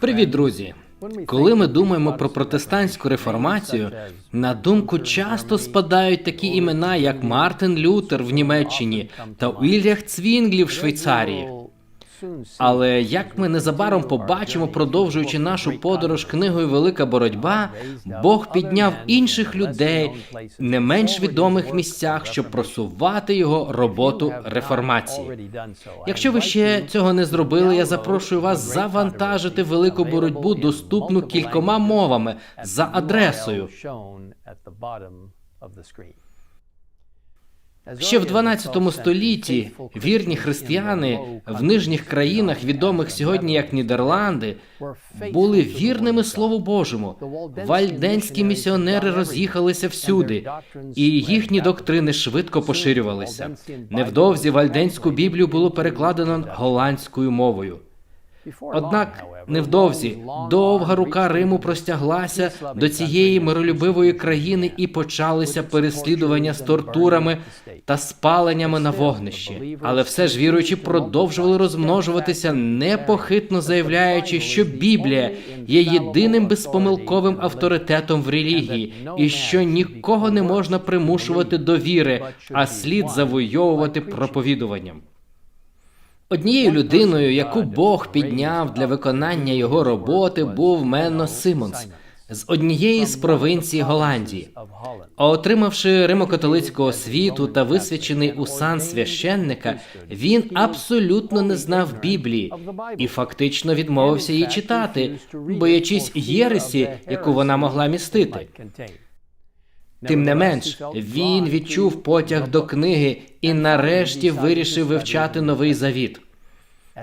Привіт, друзі! Коли ми думаємо про протестантську реформацію, на думку часто спадають такі імена, як Мартин Лютер в Німеччині та Уільях Цвінглі в Швейцарії. Але як ми незабаром побачимо, продовжуючи нашу подорож книгою Велика боротьба, Бог підняв інших людей в не менш відомих місцях, щоб просувати його роботу реформації. Якщо ви ще цього не зробили, я запрошую вас завантажити велику боротьбу, доступну кількома мовами за адресою. Ще в 12 столітті вірні християни в нижніх країнах, відомих сьогодні як Нідерланди, були вірними Слову Божому. Вальденські місіонери роз'їхалися всюди, і їхні доктрини швидко поширювалися. Невдовзі вальденську біблію було перекладено голландською мовою. Однак невдовзі довга рука Риму простяглася до цієї миролюбивої країни і почалися переслідування з тортурами та спаленнями на вогнищі. Але все ж віруючі продовжували розмножуватися, непохитно заявляючи, що Біблія є єдиним безпомилковим авторитетом в релігії, і що нікого не можна примушувати до віри, а слід завойовувати проповідуванням. Однією людиною, яку Бог підняв для виконання його роботи, був Менно Симонс з однієї з провінцій Голландії. А отримавши римокатолицьку освіту та висвячений у сан священника, він абсолютно не знав Біблії і фактично відмовився її читати, боячись єресі, яку вона могла містити. Тим не менш, він відчув потяг до книги і нарешті вирішив вивчати новий завіт.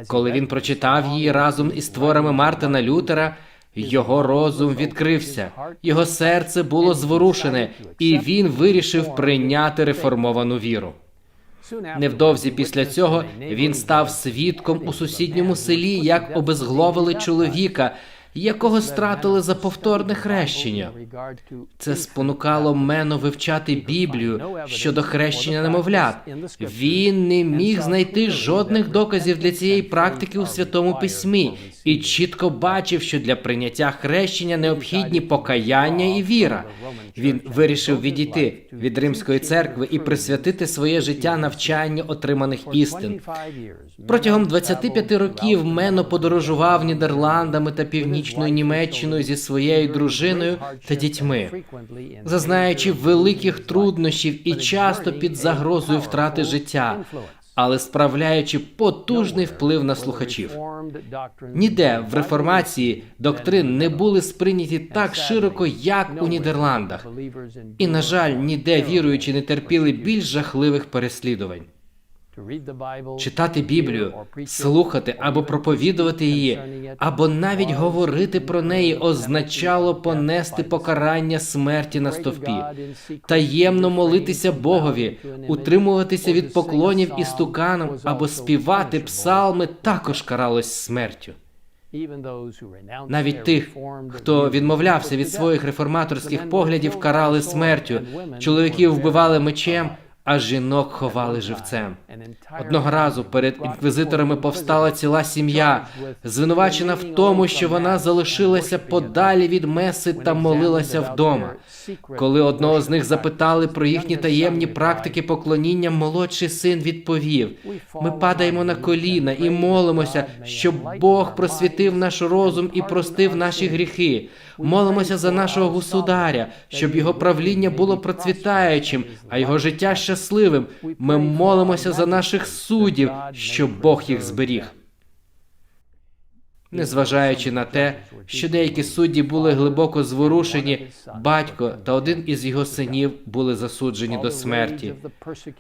Коли він прочитав її разом із творами Мартина Лютера, його розум відкрився, його серце було зворушене, і він вирішив прийняти реформовану віру. Невдовзі після цього він став свідком у сусідньому селі, як обезгловили чоловіка, якого стратили за повторне хрещення. Це спонукало Мено вивчати Біблію щодо хрещення немовлят. Він не міг знайти жодних доказів для цієї практики у святому письмі і чітко бачив, що для прийняття хрещення необхідні покаяння і віра. Він вирішив відійти від римської церкви і присвятити своє життя навчанню отриманих істин. Протягом 25 років Мено подорожував Нідерландами та північною Німеччиною зі своєю дружиною та дітьми, зазнаючи великих труднощів і часто під загрозою втрати життя, але справляючи потужний вплив на слухачів. Ніде в реформації доктрин не були сприйняті так широко, як у Нідерландах, і на жаль, ніде віруючі не терпіли більш жахливих переслідувань. Читати Біблію, слухати або проповідувати її, або навіть говорити про неї означало понести покарання смерті на стовпі, таємно молитися Богові, утримуватися від поклонів і стуканом або співати псалми також каралось смертю. Навіть тих, хто відмовлявся від своїх реформаторських поглядів, карали смертю. Чоловіків вбивали мечем а жінок ховали живцем. Одного разу перед інквізиторами повстала ціла сім'я, звинувачена в тому, що вона залишилася подалі від меси та молилася вдома. Коли одного з них запитали про їхні таємні практики поклоніння, молодший син відповів: ми падаємо на коліна і молимося, щоб Бог просвітив наш розум і простив наші гріхи. Молимося за нашого государя, щоб його правління було процвітаючим, а його життя щасливим. Ми молимося за наших суддів, щоб Бог їх зберіг. Незважаючи на те, що деякі судді були глибоко зворушені, батько та один із його синів були засуджені до смерті.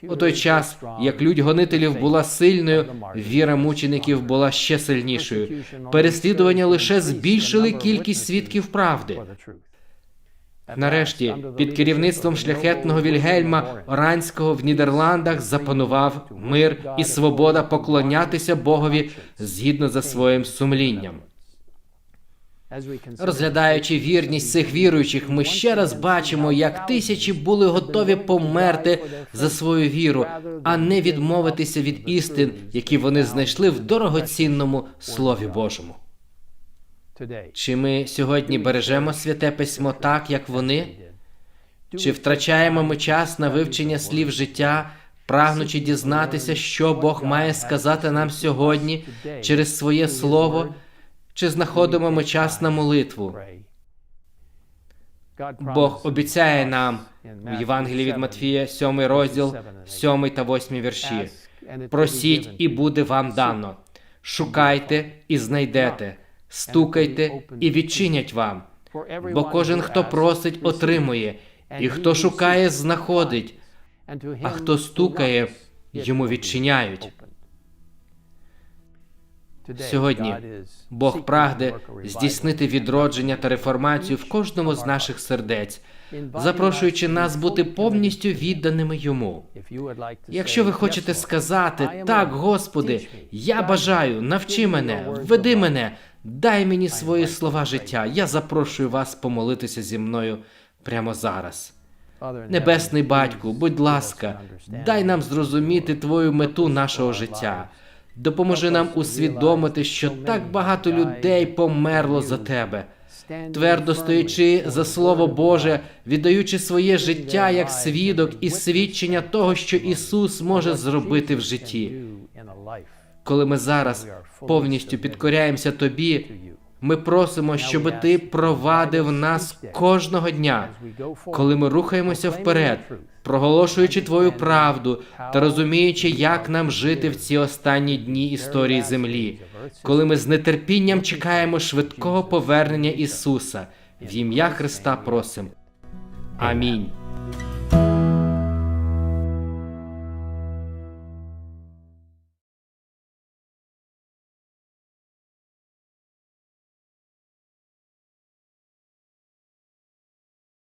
У той час, як лють гонителів була сильною, віра мучеників була ще сильнішою. Переслідування лише збільшили кількість свідків правди. Нарешті, під керівництвом шляхетного Вільгельма Оранського в Нідерландах запанував мир і свобода поклонятися Богові згідно за своїм сумлінням. Розглядаючи вірність цих віруючих, ми ще раз бачимо, як тисячі були готові померти за свою віру, а не відмовитися від істин, які вони знайшли в дорогоцінному Слові Божому. Чи ми сьогодні бережемо святе письмо так, як вони? Чи втрачаємо ми час на вивчення слів життя, прагнучи дізнатися, що Бог має сказати нам сьогодні через своє слово, чи знаходимо ми час на молитву? Бог обіцяє нам в Євангелії від Матфія, 7 розділ, 7 та 8 вірші. Просіть, і буде вам дано. Шукайте і знайдете, стукайте і відчинять вам. Бо кожен, хто просить, отримує, і хто шукає, знаходить, а хто стукає, йому відчиняють. Сьогодні Бог прагне здійснити відродження та реформацію в кожному з наших сердець, запрошуючи нас бути повністю відданими йому. Якщо ви хочете сказати так, Господи, я бажаю, навчи мене, введи мене, дай мені свої слова життя. Я запрошую вас помолитися зі мною прямо зараз. Небесний батьку, будь ласка, дай нам зрозуміти твою мету нашого життя. Допоможи нам усвідомити, що так багато людей померло за тебе, твердо стоячи за Слово Боже, віддаючи своє життя як свідок і свідчення того, що Ісус може зробити в житті. Коли ми зараз повністю підкоряємося Тобі, ми просимо, щоб Ти провадив нас кожного дня, коли ми рухаємося вперед, проголошуючи Твою правду та розуміючи, як нам жити в ці останні дні історії землі, коли ми з нетерпінням чекаємо швидкого повернення Ісуса. В ім'я Христа просим. Амінь.